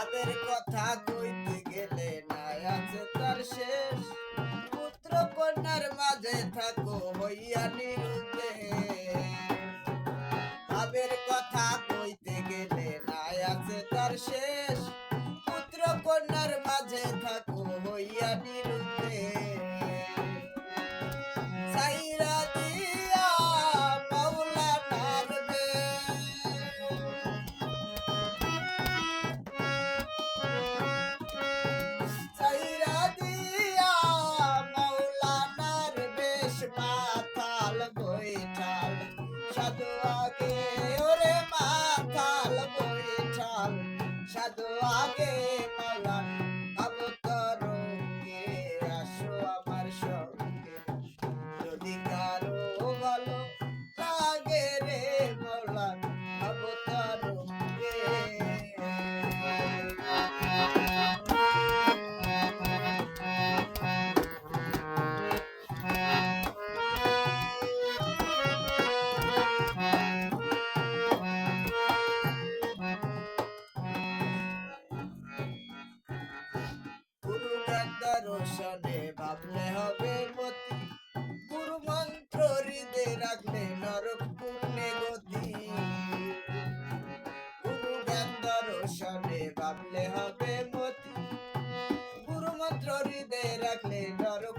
তাদের কথা কইতে গেলে নাই আছে তার শেষ। পুত্র কন্যার মাঝে থাকো হইয়া শরীরে রাখলে নরক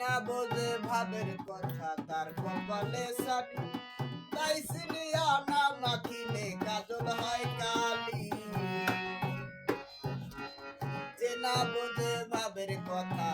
না বোঝে ভাবের কথা, তার কপালে সানি তাই সিনিয়া না মাখিলে কাজল হয় কালি। যে না বোঝে ভাবের কথা